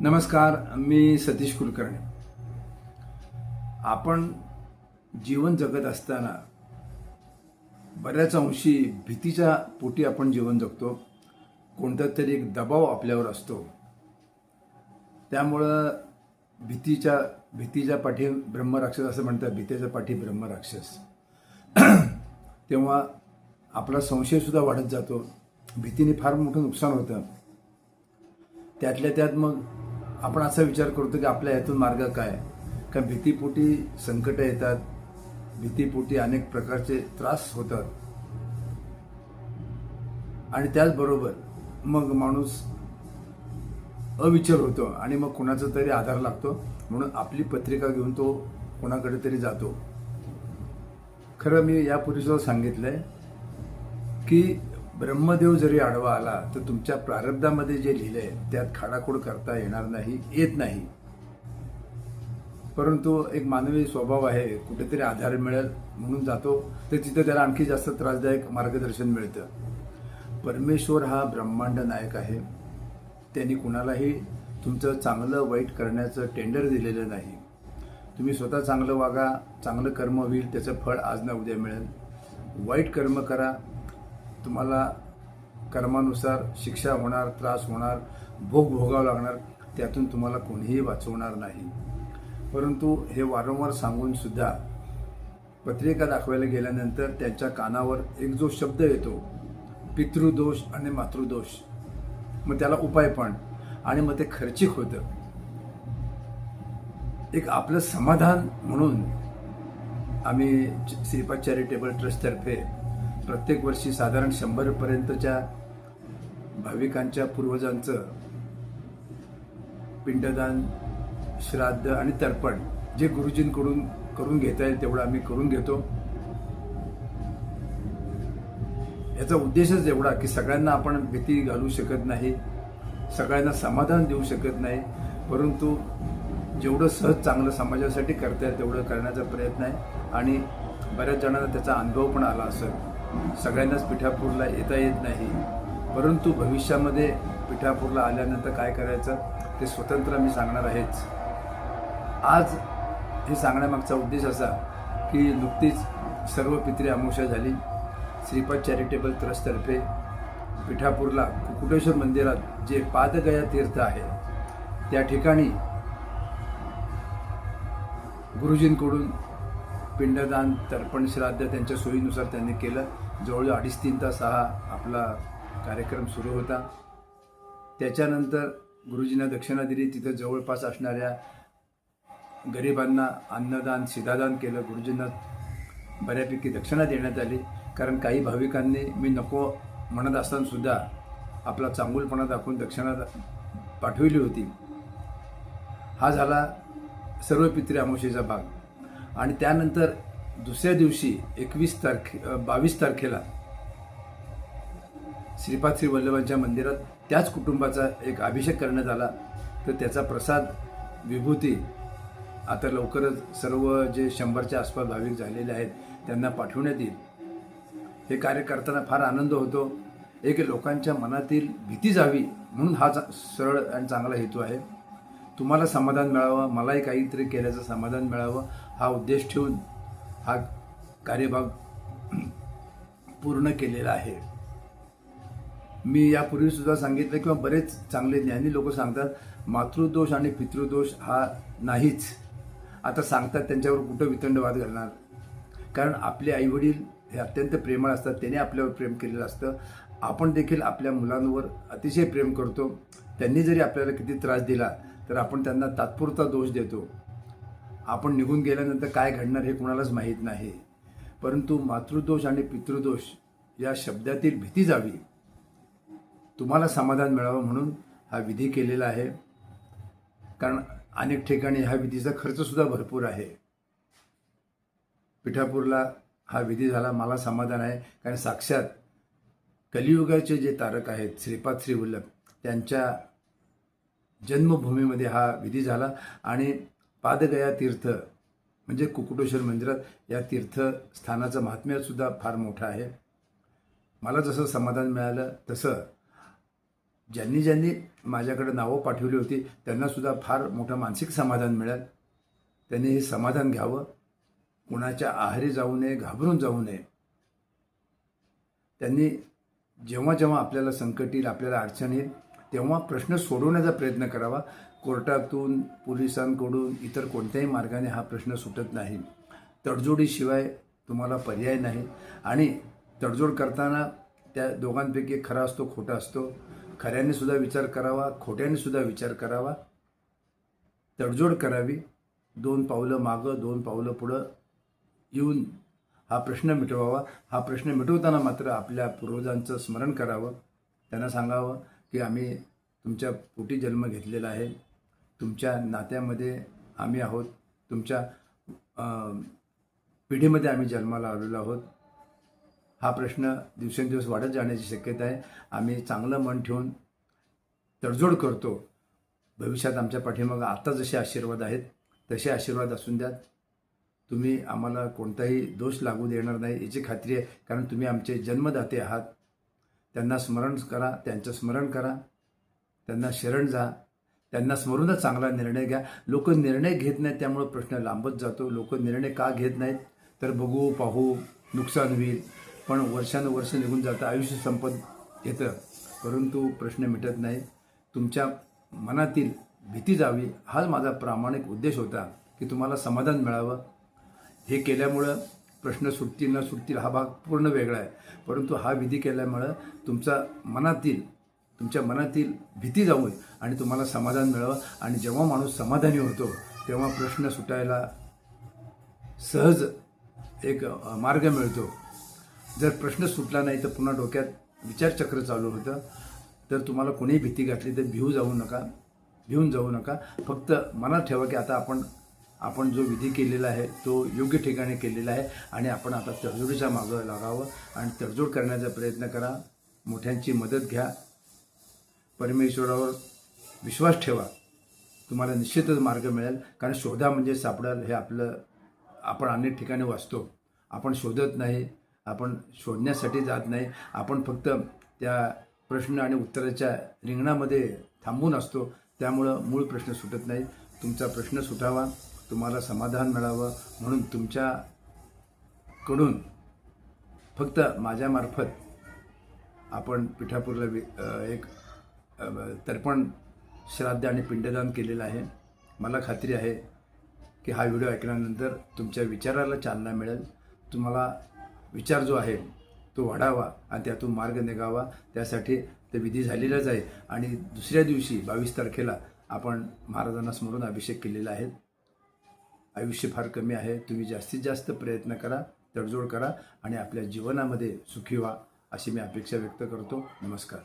नमस्कार मी सतीश कुलकर्णी. आपण जीवन जगत असताना बऱ्याच अंशी भीतीच्या पोटी आपण जीवन जगतो. कोणता तरी एक दबाव आपल्यावर असतो. त्यामुळं भीतीच्या भीतीच्या पाठी ब्रह्मराक्षस असं म्हणतात भीतीच्या पाठी ब्रह्मराक्षस. तेव्हा आपला संशयसुद्धा वाढत जातो. भीतीने फार मोठं नुकसान होतं. त्यातल्या त्यात मग आपण असा विचार करतो की आपल्या यातून मार्ग काय? कारण भीतीपोटी संकट येतात. भीतीपोटी अनेक प्रकारचे त्रास होतात. आणि त्याचबरोबर मग माणूस अविचार होतो आणि मग कुणाचा तरी आधार लागतो. म्हणून आपली पत्रिका घेऊन तो कोणाकडे तरी जातो. खरं मी यापूर्वी सुद्धा सांगितलंय की ब्रह्मदेव जरी आडवा आला तर तुमच्या प्रारब्धामध्ये जे लिहिलंय त्यात खाडाखोड करता येणार नाही येत नाही. परंतु एक मानवी स्वभाव आहे कुठेतरी आधार मिळेल म्हणून जातो. तर तिथं त्याला आणखी जास्त त्रासदायक मार्गदर्शन मिळतं. परमेश्वर हा ब्रह्मांड नायक आहे. त्यांनी कुणालाही तुमचं चांगलं वाईट करण्याचं टेंडर दिलेलं नाही. तुम्ही स्वतः चांगलं वागा चांगलं कर्म होईल त्याचं फळ आज ना उद्या मिळेल. वाईट कर्म करा तुम्हाला कर्मानुसार शिक्षा होणार त्रास होणार भोग भोगावं लागणार त्यातून तुम्हाला कोणीही वाचवणार नाही. परंतु हे वारंवार सांगून सुद्धा पत्रिका दाखवायला गेल्यानंतर त्यांच्या कानावर एक जो शब्द येतो पितृदोष आणि मातृदोष. मग त्याला उपाय पण. आणि मग ते खर्चिक होतं. एक आपलं समाधान म्हणून आम्ही श्रीपाद चॅरिटेबल ट्रस्टतर्फे प्रत्येक वर्षी साधारण शंभरपर्यंतच्या भाविकांच्या पूर्वजांचं पिंडदान श्राद्ध आणि तर्पण जे गुरुजींकडून करून घेता येईल तेवढं आम्ही करून घेतो. याचा उद्देशच एवढा की सगळ्यांना आपण भीती घालू शकत नाही सगळ्यांना समाधान देऊ शकत नाही परंतु जेवढं सहज चांगलं समाजासाठी करता येईल तेवढं करण्याचा प्रयत्न आहे आणि बऱ्याच जणांना त्याचा अनुभव पण आला असेल. सगळ्यांनाच पिठापूरला येता येत नाही. परंतु भविष्यामध्ये पिठापूरला आल्यानंतर काय करायचं ते स्वतंत्र मी सांगणार आहेच. आज हे सांगण्यामागचा उद्देश असा की नुकतीच सर्व पित्री अमावस्या झाली. श्रीपाद चॅरिटेबल ट्रस्टतर्फे पिठापूरला कुकुटेश्वर मंदिरात जे पादगया तीर्थ आहे त्या ठिकाणी गुरुजींकडून पिंडदान तर्पण श्राद्ध त्यांच्या सोयीनुसार त्यांनी केलं. जवळजवळ अडीच तीन तास हा आपला कार्यक्रम सुरू होता. त्याच्यानंतर गुरुजींना दक्षिणा दिली. तिथं जवळपास असणाऱ्या गरिबांना अन्नदान शिधादान केलं. गुरुजींना बऱ्यापैकी दक्षिणा देण्यात आली. कारण काही भाविकांनी मी नको म्हणत असतानासुद्धा आपला चांगुलपणा दाखवून दक्षिणा पाठविली होती. हा झाला सर्व पित्री अमावस्येचा भाग. आणि त्यानंतर दुसऱ्या दिवशी एकवीस तारखे बावीस तारखेला श्रीपाद श्री वल्लभांच्या मंदिरात त्याच कुटुंबाचा एक अभिषेक करण्यात आला. तर त्याचा प्रसाद विभूती आता लवकरच सर्व जे शंभरच्या आसपास भाविक झालेले आहेत त्यांना पाठवण्यात येईल. हे कार्य करताना फार आनंद होतो. एक लोकांच्या मनातील भीती जावी म्हणून हा सरळ आणि चांगला हेतू आहे. तुम्हाला समाधान मिळावं मलाही काहीतरी केल्याचं समाधान मिळावं. हा उद्देश ठेवून हा कार्यभाग पूर्ण केलेला आहे. मी यापूर्वी सुद्धा सांगितलं किंवा बरेच चांगले ज्ञानी लोक सांगतात मातृदोष आणि पितृदोष हा नाहीच. आता सांगतात त्यांच्यावर कुठं वितंडवाद घालणार? कारण आपले आईवडील हे अत्यंत प्रेमळ असतात त्याने आपल्यावर प्रेम केलेलं असतं. आपण देखील आपल्या मुलांवर अतिशय प्रेम करतो. त्यांनी जरी आपल्याला किती त्रास दिला तर आपण त्यांना तात्पुरता दोष देतो. आपण निघून गेल्यानंतर काय घडणार हे कोणालाच माहीत नाही. परंतु मातृदोष आणि पितृदोष या शब्दातील भीती जावी. तुम्हाला समाधान मिळावं म्हणून हा विधी केलेला आहे. कारण अनेक ठिकाणी ह्या विधीचा खर्चसुद्धा भरपूर आहे. पिठापूरला हा विधी झाला मला समाधान आहे. कारण साक्षात कलियुगाचे जे तारक आहेत श्रीपाद श्री वल्लभ त्यांच्या जन्मभूमीमध्ये हा विधी झाला. आणि पादगया तीर्थ म्हणजे कुकुटेश्वर मंदिरात या तीर्थस्थानाचं महात्म्यसुद्धा फार मोठं आहे. मला जसं समाधान मिळालं तसं ज्यांनी ज्यांनी माझ्याकडे नावं पाठवली होती त्यांनासुद्धा फार मोठं मानसिक समाधान मिळेल. त्यांनी हे समाधान घ्यावं. कुणाच्या आहारी जाऊ नये घाबरून जाऊ नये. त्यांनी जेव्हा जेव्हा आपल्याला संकट येईल आपल्याला अडचण येईल तेव्हा प्रश्न सोडवण्याचा प्रयत्न करावा. कोर्टातून पोलिसांकडून इतर कोणत्याही मार्गाने हा प्रश्न सुटत नाही. तडजोडीशिवाय तुम्हाला पर्याय नाही. आणि तडजोड करताना त्या दोघांपैकी खरा असतो खोटा असतो. खऱ्याने सुद्धा विचार करावा खोट्याने सुद्धा विचार करावा. तडजोड करावी. दोन पावलं मागं दोन पावलं पुढं येऊन हा प्रश्न मिटवावा. हा प्रश्न मिटवताना मात्र आपल्या पूर्वजांचं स्मरण करावं. त्यांना सांगावं की आम्ही तुमच्या पोटी जन्म घेतलेला आहे. तुमच्या नात्यामध्ये आम्ही आहोत. तुमच्या पिढीमध्ये आम्ही जन्माला आलेलो आहोत. हा प्रश्न दिवसेंदिवस वाढत जाण्याची शक्यता आहे. आम्ही चांगलं मन ठेवून तडजोड करतो. भविष्यात आमच्या पाठीमागं आता जसे आशीर्वाद आहेत तसे आशीर्वाद असून द्यात. तुम्ही आम्हाला कोणताही दोष लागू देणार नाही याची खात्री आहे. कारण तुम्ही आमचे जन्मदाते आहात. त्यांना स्मरण करा त्यांचं स्मरण करा. त्यांना शरण जा. त्यांना स्मरूनच चांगला निर्णय घ्या. लोक निर्णय घेत नाहीत त्यामुळे प्रश्न लांबत जातो. लोक निर्णय का घेत नाहीत? तर बघू पाहू नुकसान होईल. पण वर्षानुवर्ष निघून जातं आयुष्य संपत येतं. परंतु प्रश्न मिटत नाही तुमच्या मनातील भीती जावी. हाच माझा प्रामाणिक उद्देश होता की तुम्हाला समाधान मिळावं. हे केल्यामुळं प्रश्न सुटतील न सुटतील हा भाग पूर्ण वेगळा आहे. परंतु हा विधी केल्यामुळं तुमचा मनातील तुमच्या मनातील भीती जाऊन आणि तुम्हाला समाधान मिळावं. आणि जेव्हा माणूस समाधानी होतो तेव्हा प्रश्न सुटायला सहज एक मार्ग मिळतो. जर प्रश्न सुटला नाही तर पुन्हा डोक्यात विचारचक्र चालू होतं. तर तुम्हाला कोणीही भीती घातली तर भिऊ जाऊ नका. भिऊन जाऊ नका. फक्त मनात ठेवा की आता आपण आपण जो विधी केलेला आहे तो योग्य ठिकाणी केलेला आहे. आणि आपण आता तडजोडीच्या मागं लागावं. आणि तडजोड करण्याचा प्रयत्न करा. मोठ्यांची मदत घ्या. परमेश्वरावर विश्वास ठेवा. तुम्हाला निश्चितच मार्ग मिळेल. कारण शोधा म्हणजे सापडेल हे आपलं आपण अनेक ठिकाणी वाचतो. आपण शोधत नाही आपण शोधण्यासाठी जात नाही. आपण फक्त त्या प्रश्न आणि उत्तराच्या रिंगणामध्ये थांबून असतो. त्यामुळं मूळ प्रश्न सुटत नाही. तुमचा प्रश्न सुटावा. तुम्हाला समाधान मिळावं. म्हणून तुमच्याकडून फक्त माझ्यामार्फत आपण पिठापूरला एक तर्पण श्राद्ध आणि पिंडदान केलेलं आहे. मला खात्री आहे की हा व्हिडिओ ऐकल्यानंतर तुमच्या विचाराला चालना मिळेल. तुम्हाला विचार जो आहे तो वाढावा आणि त्यातून मार्ग निघावा. त्यासाठी ते विधी झालेलाच आहे. आणि दुसऱ्या दिवशी बावीस तारखेला आपण महाराजांना स्मरून अभिषेक केलेला आहे. आयुष्य फार कमी आहे. तुम्ही जास्तीत जास्त प्रयत्न करा तडजोड करा आणि आपल्या जीवनामध्ये सुखी व्हा अशी मी अपेक्षा व्यक्त करतो. नमस्कार.